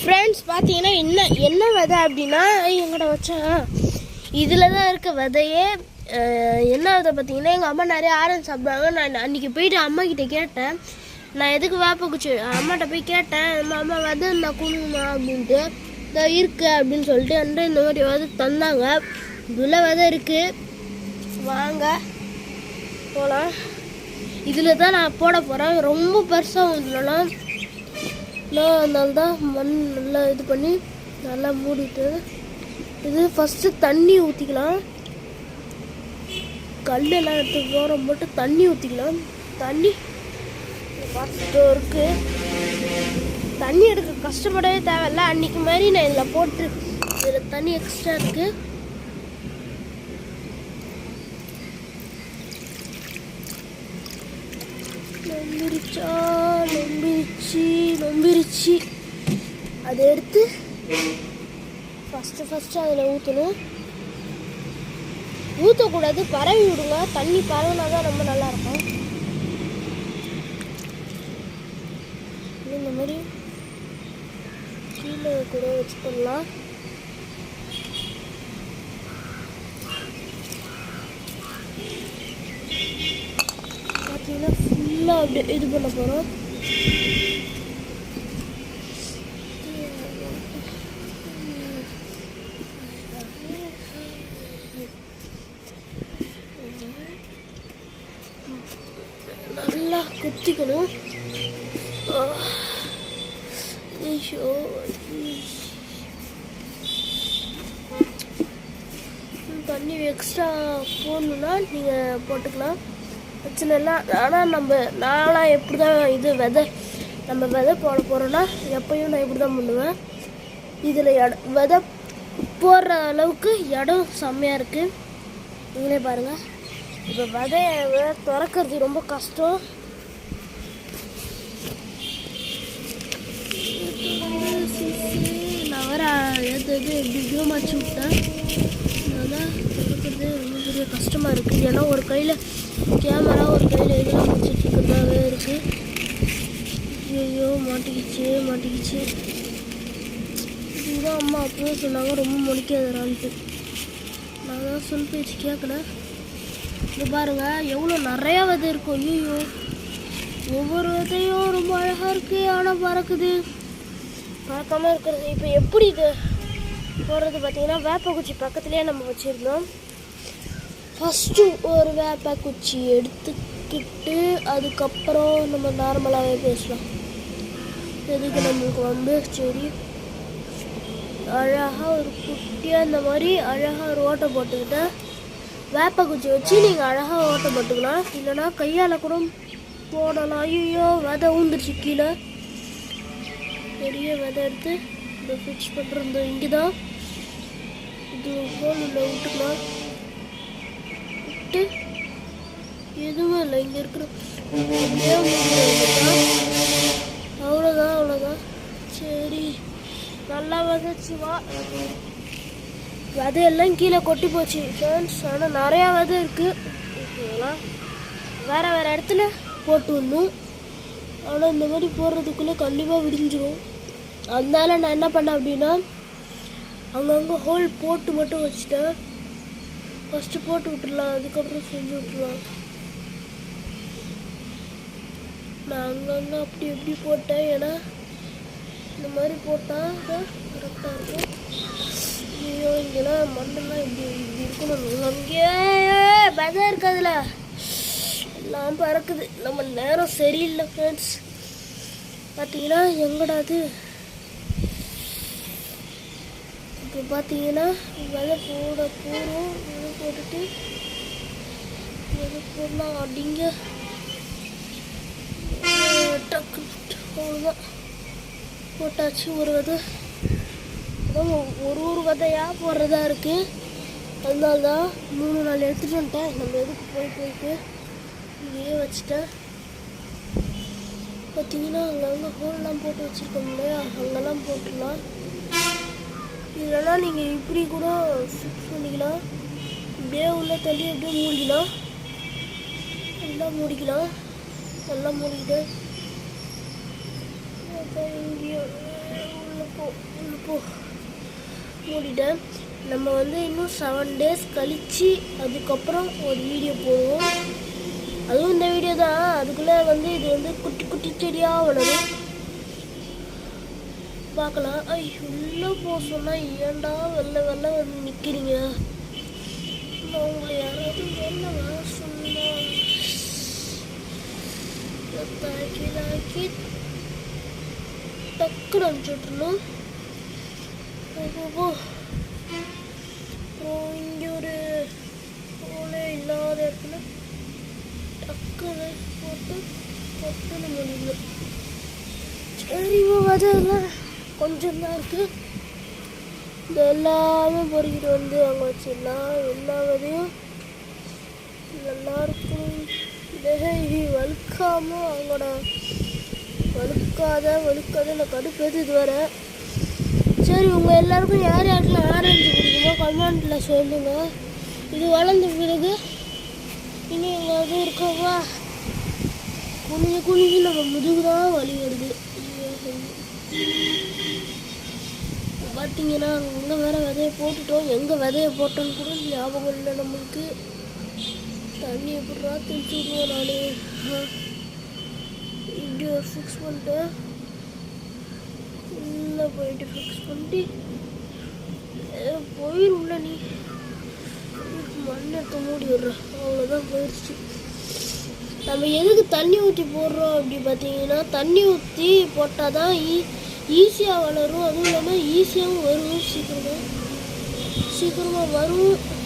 Friends பார்த்தீங்கன்னா என்ன என்ன விதை அப்படின்னா எங்கட வச்சேன் இதில் தான் இருக்க விதையே. என்ன விதை பார்த்தீங்கன்னா எங்கள் அம்மா நிறைய ஆரஞ்சு சாப்பிடுவாங்க. நான் அன்றைக்கி போயிட்டு அம்மா கிட்டே கேட்டேன். நான் எதுக்கு வேப்ப குச்சி அம்மாட்ட போய் கேட்டேன். நம்ம அம்மா விதை நான் கொடுங்கம்மா அப்படின்ட்டு. இதை இருக்கு அப்படின்னு சொல்லிட்டு என்கிட்ட இந்த மாதிரி விதை தந்தாங்க. இதில் விதை இருக்குது வாங்க போகலாம் இதில் தான் நான் போட போகிறேன் ரொம்ப பெருசாக இதுலலாம் நான் அதனால தான் மண் நல்லா இது பண்ணி நல்லா மூடிட்டு இது ஃபஸ்ட்டு தண்ணி ஊற்றிக்கலாம் கல்லெல்லாம் எடுத்து போகிற மட்டும் தண்ணி ஊற்றிக்கலாம் தண்ணி ஃபஸ்ட்டு இருக்கு. தண்ணி எடுக்க கஷ்டப்படவே தேவையில்ல. அன்னைக்கு மாதிரி நான் இதில் போட்டு இதில் தண்ணி எக்ஸ்ட்ரா இருக்குது நொம்பிருச்சா நொம்பிருச்சு நொம்பிருச்சு. அதை எடுத்து ஃபஸ்ட்டு ஃபஸ்ட்டு அதில் ஊற்றணும் ஊற்றக்கூடாது பரவி விடுங்க. தண்ணி பரவினா தான் ரொம்ப நல்லா இருக்கும் இந்த மாதிரி கீழே கூட வச்சு பண்ணலாம் பார்த்தீங்கன்னா ஃபுல்லாக அப்படியே இது பண்ண போகிறோம் நல்லா குத்திக்கணும். ஐயோ. தண்ணி எக்ஸ்ட்ரா போடணுன்னா நீங்கள் போட்டுக்கலாம். பிரச்சனை இல்லை. ஆனால் நம்ம நானாக எப்படி தான் இது விதை நம்ம விதை போட போகிறோன்னா எப்பயும் நான் இப்படி தான் பண்ணுவேன். இதில் இட விதை போடுற அளவுக்கு இடம் செம்மையாக இருக்குது நீங்களே பாருங்கள் இப்போ விதையை திறக்கிறது ரொம்ப கஷ்டம். நான் எது எது எப்படி எப்படியோ விட்டேன். அதனால் திறக்கிறது ரொம்ப பெரிய கஷ்டமாக இருக்குது ஏன்னா ஒரு கையில் கேமரா ஒரு கையில் இதெல்லாம் வச்சுட்டு இருக்குது ஐயோ மாட்டிக்கிச்சு மாட்டிக்கிச்சு. இதுதான் அம்மா அப்பவே சொன்னாங்க ரொம்ப முடிக்காதரான்ட்டு நான் தான் சொல் பேச்சு கேட்கல இது பாருங்கள் எவ்வளோ நிறையா விதை இருக்கும். ஐயோ ஒவ்வொரு விதையும் ரொம்ப அழகாக இருக்குது ஆனால் பறக்குது. பறக்காமல் இருக்கிறது. இப்போ எப்படி இது? போடுறது பார்த்தீங்கன்னா வேப்பக்குச்சி பக்கத்துலேயே நம்ம வச்சுருந்தோம். ஃபஸ்ட்டு ஒரு வேப்ப குச்சி எடுத்துக்கிட்டு அதுக்கப்புறம் நம்ம நார்மலாகவே பேசலாம். எதுக்கு நம்மளுக்கு வந்து சரி. அழகாக ஒரு குட்டியாக இந்த மாதிரி அழகாக ஒரு ஓட்டை போட்டுக்கிட்டேன் வேப்ப குச்சி வச்சு நீங்கள் அழகாக ஓட்டை போட்டுக்கலாம். இல்லைன்னா கையால் கூட போடலாம். ஐயோ விதை ஊந்துருச்சு கீழே. பெரிய விதை எடுத்து இந்த ஃபிக்ஸ் பண்ணுறது இங்கே தான் இது ஹோல் உள்ள விட்டுக்கலாம் விட்டு எதுவும் இல்லை. இங்கே இருக்கிற அவ்வளோதான் அவ்வளோதான் சரி. நல்லா விதைச்சு வா. விதையெல்லாம் கீழே கொட்டி போச்சு ஃப்ரெண்ட்ஸ் ஆனால் நிறையா விதை இருக்குது ஓகேங்களா வேறு வேறு இடத்துல போட்டு விடணும். ஆனால் இந்த மாதிரி போடுறதுக்குள்ளே கண்டிப்பாக விடிஞ்சிடும் அதனால நான் என்ன பண்ணேன் அப்படின்னா அங்கங்கே ஹோல் போட்டு மட்டும் வச்சுட்டேன். ஃபஸ்ட்டு போட்டு விட்டுடலாம் அதுக்கப்புறம் செஞ்சு விட்டுலாம் நான் அங்கங்கே அப்படி எப்படி போட்டேன் ஏன்னா இந்த மாதிரி போட்டால் கரெக்டாக இருக்கும். ஐயோ இங்கெல்லாம் மண்ணெல்லாம் இப்படி இப்படி இருக்கணும். அங்கேயே பதம் இருக்காதுல. எல்லாம் பறக்குது. நம்ம நேரம் சரியில்லை ஃப்ரெண்ட்ஸ் பார்த்தீங்கன்னா எங்கடா அது இப்போ பார்த்தீங்கன்னா விதை போட போகிறோம் விதை போட்டுட்டு விதை போடலாம் அப்படிங்க டக்கு அவ்வளோதான் போட்டாச்சு ஒரு விதை ஒரு ஒரு விதையாக போடுறதா இருக்குது அதனால தான் மூணு நாள் எடுத்துகிட்டு வந்துட்டேன். நம்ம எதுக்கு போய் போயிட்டு இங்கேயே வச்சுட்டேன். பார்த்தீங்கன்னா அங்கங்கே ஹோல்லாம் போட்டு வச்சுருக்கோம் இல்லையா? அங்கெல்லாம் போட்டுடலாம். இல்லைன்னா நீங்கள் இப்படி கூட ஃபிக்ஸ் பண்ணிக்கலாம் இப்படியே உள்ளே தள்ளி அப்படியே மூடிக்கலாம். நல்லா மூடிக்கலாம். நல்லா மூடிக்கிட்டு அப்புறம் இங்கேயும் உள்ள போ போ. மூடிட்டேன். நம்ம வந்து இன்னும் செவன் டேஸ் கழித்து அதுக்கப்புறம் ஒரு வீடியோ போடுவோம். அதுவும் இந்த வீடியோ தான். அதுக்குள்ளே வந்து இது வந்து குட்டி குட்டி செடியாக வளரும். பார்க்கலாம். ஐ உள்ளே போக சொன்னால் ஏண்டா வெளில வெள்ள வந்து நிற்கிறீங்க நான் உங்களை யாராவது வெளில வர சொன்னா. தாக்கி தாக்கி டக்குன்னு அனுப்பிச்சுட்ருணும் போ இங்கே ஒரு போலே இல்லாத இடத்துல டக்குன்னு போட்டு டக்குன்னு முடியும் சரி அதெல்லாம் கொஞ்சம் தான் இருக்குது இது எல்லாமே பொறுக்கிட்டு வந்து அங்கே வச்சிடலாம். எல்லா விதையும் நல்லா இருக்கும் விதை வழுக்காமல் அவங்களோட வழுக்காத வழுக்காத நான் கடுப்பேது இது வர சரி உங்கள் எல்லாருக்கும் யார் யாருக்கெல்லாம் ஆரஞ்சு பிடிக்குமோ கமெண்ட்டில் சொல்லுங்கள் இது வளர்ந்த பிறகு இனி எங்கேயாவது இருக்கவா குனிஞ்சு குனிஞ்சு நம்ம முதுகு தான் வலி வருது. பார்த்தீங்கன்னா அங்கே வேறு விதையை போட்டுட்டோம். எங்கே விதைய போட்டோன்னு கூட ஞாபகம் இல்லை நம்மளுக்கு. தண்ணி எப்படா தெளிச்சு விடுவோம் நான்? இப்படி ஒரு ஃபிக்ஸ் பண்ணிட்டேன். உள்ளே போயிட்டு ஃபிக்ஸ் பண்ணிட்டு போயிரும்ல நீ? மண் எடுத்து மூடி விடுறேன். அவ்வளோதான் போயிடுச்சு நம்ம எதுக்கு தண்ணி ஊற்றி போடுறோம் அப்படி பார்த்தீங்கன்னா தண்ணி ஊற்றி போட்டால் தான் ஈ ஈஸியாக வளரும். அதுவும் இல்லாமல் ஈஸியாகவும் வரும். சீக்கிரமாக சீக்கிரமாக வரும்.